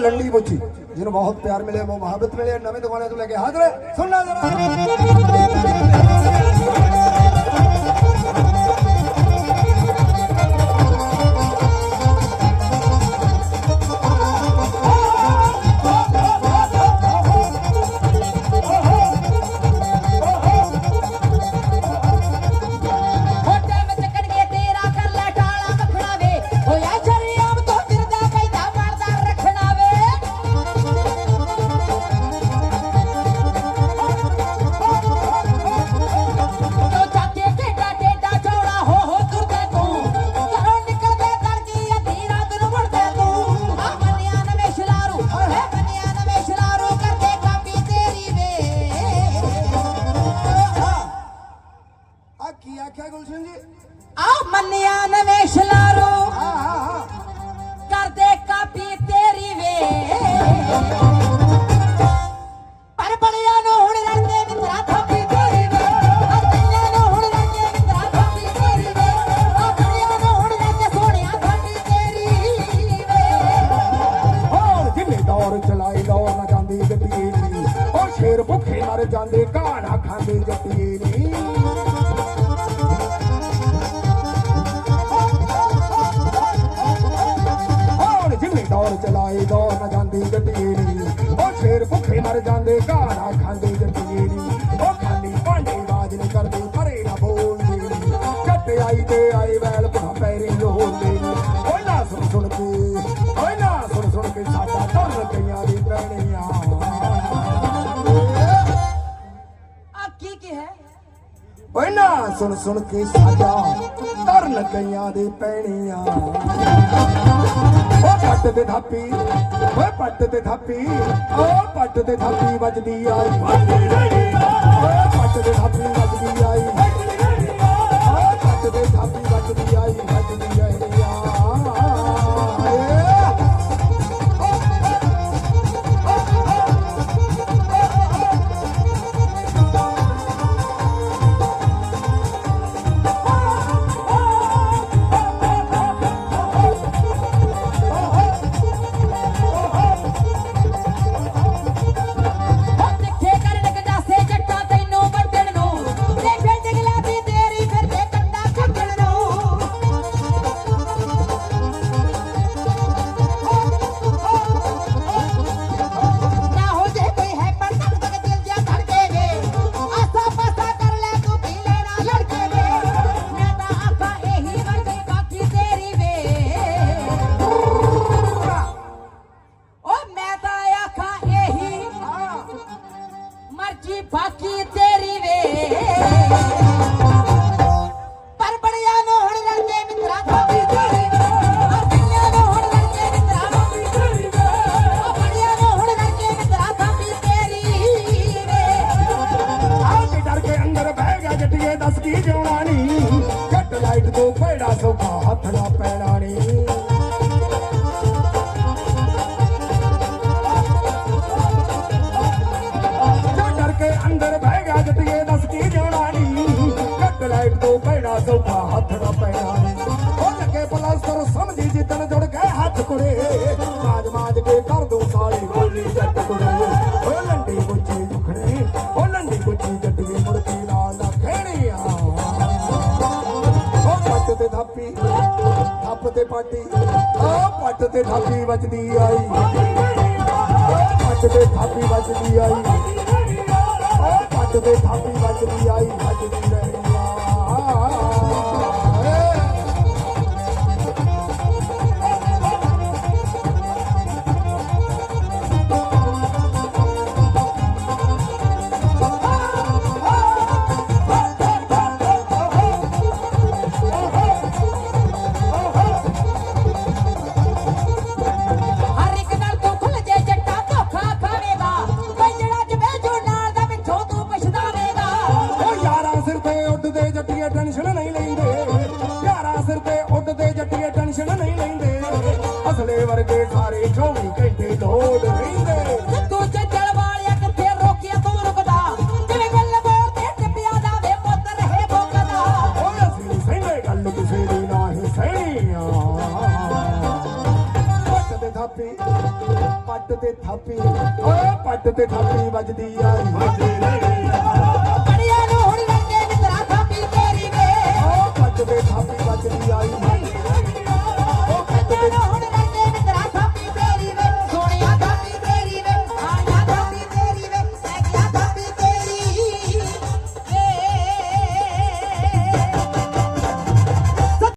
ਇਹ ਗਾਣੇ ਦਾ ਨਾਮ ਹੈ ਲੰਡੀ ਬੁੱਚੀ ਜਿਹਨੂੰ ਬਹੁਤ ਪਿਆਰ ਮਿਲਿਆ, ਬਹੁਤ ਮੁਹੱਬਤ ਮਿਲੀ ਹੈ। ਨਵੇਂ ਦੁਕਾਨਾਂ ਤੋਂ ਘਾਣਾ ਖਾਂਦੇ ਜੱਟੀਏ ਨੀ ਹੋਰ ਜਿੰਨੇ ਦੌਰ ਚਲਾਈ ਦੌਰ ਨਾ ਜਾਂਦੀ ਜੱਟੀਏ ਨੀ ਉਹ ਸ਼ੇਰ ਭੁੱਖੇ ਮਰ ਜਾਂਦੇ ਘਾਣਾ ਖਾਂਦੇ ਜੱਟੀਏ ਨੀ ਸੁਣ ਸੁਣ ਕੇ ਸਾਡਾ ਧਰਨ ਗਈਆਂ ਦੇ ਪੈਣੀਆਂ। ਓ ਪੱਟ ਤੇ ਥਾਪੀ ਓਏ ਪੱਟ ਤੇ ਥਾਪੀ, ਓ ਪੱਟ ਤੇ ਥਾਪੀ ਵੱਜਦੀ ਆਈ। ਓਏ ਮਰਜ਼ੀ ਬਾਕੀ ਤੇਰੀ ਵੇ। ਪਰ ਬੜਿਆਂ ਨੂੰ ਹੁਣ ਲੜਦੇ ਮਿੱਤਰਾ ਥਾਪੀ ਤੇਰੀ ਵੇ। ਡਰ ਕੇ ਅੰਦਰ ਬਹਿ ਗਿਆ ਜੱਟੀਏ, ਦੱਸ ਕੀ ਜਿਉਣਾ ਨੀ। ਜੱਟ ਲਾਈਟ ਤੋਂ ਪੈੜਾ ਸੌਖਾ ਤੋਂ ਸੌਖਾ ਹੱਥ ਨਾ ਪੈਣਾ ਨੀ ਉਹ ਲੱਗੇ ਪਲਾਸਟਰ ਸਮਝੀ ਜਿੱਦਣ ਜੁੜ ਗਏ ਹੱਥ ਕੁੜੇ। ਮਾਜ ਮਾਜ ਕੇ ਕਰ ਦੋ ਸਾਲੀ ਬੋਲੀ ਜੱਟ ਕੁੜੇ। ਓ ਲੰਡੀ ਗੁੱਚੀ ਦੁਖੜੇ ਓ ਲੰਡੀ ਗੁੱਚੀ ਜੱਟ ਵੀ ਮੁੜ ਲਾ ਨਾ ਖੇੜੀਆਂ ਓ ਪੱਟ ਤੇ ਥਾਪੀ, ਥੱਪ ਤੇ ਪਾਟੀ, ਓ ਪੱਟ ਤੇ ਥਾਪੀ ਵੱਜਦੀ ਆਈ। ਓ ਪੱਟ ਤੇ ਥਾਪੀ ਵੱਜਦੀ ਆਈ। ਓ ਪੱਟ ਤੇ ਥਾਪੀ ਵੱਜਦੀ ਆਈ, ਵੱਜਦੀ ਰਹਿਣੀ ਵਰਗੇ ਸਾਰੇ 24 ਘੰਟੇ ਲੋਡ ਰਹਿੰਦੇ। ਤੂੰ ਚੱਜਲ ਵਾਲਿਆ ਕਿੱਥੇ ਰੋਕਿਆ ਤੂੰ ਰੁਕਦਾ? ਜਿਵੇਂ ਗੱਲ ਬੋਲ ਤੇ ਟਿੱਪਿਆ ਦਾ ਵੇ ਪੁੱਤ ਰਹੇ ਭੋਗਦਾ ਓਏ ਅਸੀਂ ਨੀ ਸਹਿੰਦੇ ਗੱਲ ਕਿਸੇ ਦੀ ਨਾਹੀਂ ਸਹਿਣੀਆਂ। ਪੱਟ ਦੇ ਥਾਪੀ ਪੱਟ ਤੇ ਥਾਪੀ ਓਏ ਪੱਟ ਤੇ ਥਾਪੀ ਵੱਜਦੀ ਆਈ